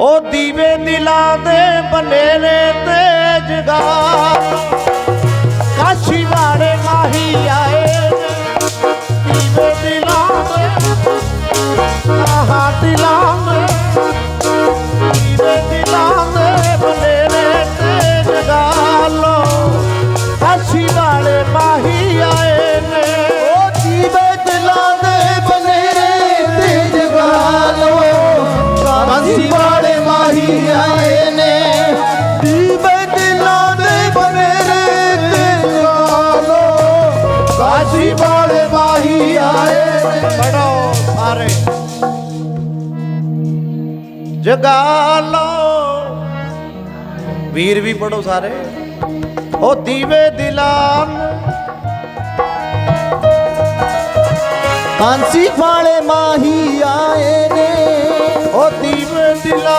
ਉਹ ਦੀਵੇ ਦਿਲਾਂ ਦੇ ਬਨੇਰੇ ਤੇ ਜਗਾ ਕਾਸ਼ੀ ਵਾਲੇ ਮਾਹੀ ਆਏ ਨੇ ਦੀਵੇ ਦਿਲਾਂ ਦੇ ਆਹਾਂ ਦਿਲਾਂ ਦੇ ਦੀਵੇ ਦਿਲਾਂ ਦੇ ਬਨੇਰੇ ਤੇ ਜਗਾ ਲੋ ਕਾਸ਼ੀ ਵਾਲੇ ਮਾਹੀ ਆਏ ਜਗਾ ਲੋ ਪੜੋ ਸਾਰੇ। ਜਗਾ ਵੀਰ ਵੀ ਪੜੋ ਸਾਰੇ। ਉਹ ਦੀਵੇ ਦਿਲਾਂ ਕਾਂਸੀ ਵਾਲੇ ਮਾਹੀ ਆਏ ਨੇ। ਉਹ ਦੀਵੇ ਦਿਲਾਂ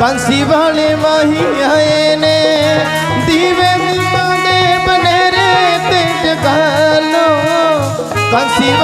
ਕਾਂਸੀ ਵਾਲੇ ਮਾਹੀ ਆਏ ਨੇ। ਦੀਵੇ ਦਿਲਾਂ ਬਨੇਰੇ ਤੇ ਜਗਾ ਲੋ ਕਾਂਸੀ